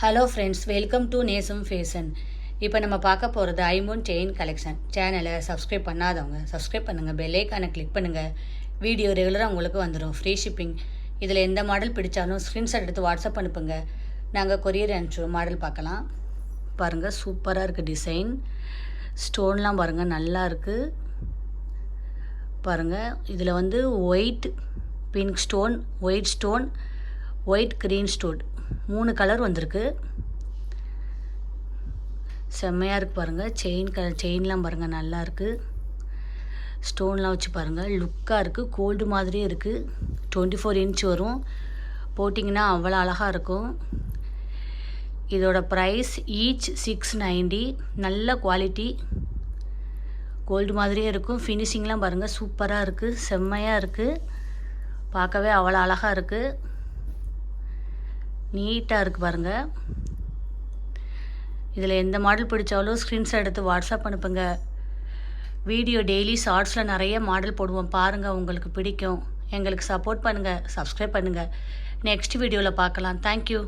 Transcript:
Hello friends welcome to Nesam fashion இப்போ நம்ம பார்க்க போகிறது ஐமோன் செயின் கலெக்ஷன் சேனலை சப்ஸ்கிரைப் பண்ணாதவங்க சப்ஸ்கிரைப் பண்ணுங்கள் பெல்லைக்கானை கிளிக் பண்ணுங்கள் வீடியோ ரெகுலராக உங்களுக்கு வந்துடும் ஃப்ரீ ஷிப்பிங் இதில் எந்த மாடல் பிடிச்சாலும் ஸ்க்ரீன்ஷாட் எடுத்து வாட்ஸ்அப் அனுப்புங்க. நாங்கள் கொரியர் அனுப்பிச்சுவோம் மாடல் பார்க்கலாம். பாருங்கள் சூப்பராக இருக்குது டிசைன் ஸ்டோன்லாம் பாருங்கள் நல்லா இருக்குது பாருங்கள் இதில் வந்து white pink stone white stone white green stone. மூணு கலர் வந்திருக்கு. செம்மையாக இருக்குது பாருங்கள் செயின் கலர் செயின்லாம் பாருங்கள் நல்லா இருக்குது ஸ்டோன்லாம் வச்சு பாருங்கள் லுக்காக இருக்குது கோல்டு மாதிரியே இருக்குது டுவெண்ட்டி ஃபோர் இன்ச் வரும். போட்டிங்கன்னா அவ்வளோ அழகாக இருக்கும். இதோட ப்ரைஸ் ஈச் சிக்ஸ் நைன்டி நல்ல குவாலிட்டி கோல்டு மாதிரியே இருக்கும். ஃபினிஷிங்லாம் பாருங்கள் சூப்பராக இருக்குது செம்மையாக இருக்குது பார்க்கவே அவ்வளோ அழகாக இருக்குது நீட்டாக இருக்குது பாருங்கள் இதில் எந்த மாடல் பிடிச்சாலும் ஸ்க்ரீன்ஷாட் எடுத்து வாட்ஸ்அப் அனுப்புங்க. வீடியோ டெய்லி ஷார்ட்ஸில் நிறைய மாடல் போடுவோம். பாருங்கள் உங்களுக்கு பிடிக்கும். எங்களுக்கு சப்போர்ட் பண்ணுங்கள் சப்ஸ்கிரைப் பண்ணுங்கள் நெக்ஸ்ட் வீடியோவில் பார்க்கலாம். தேங்க்யூ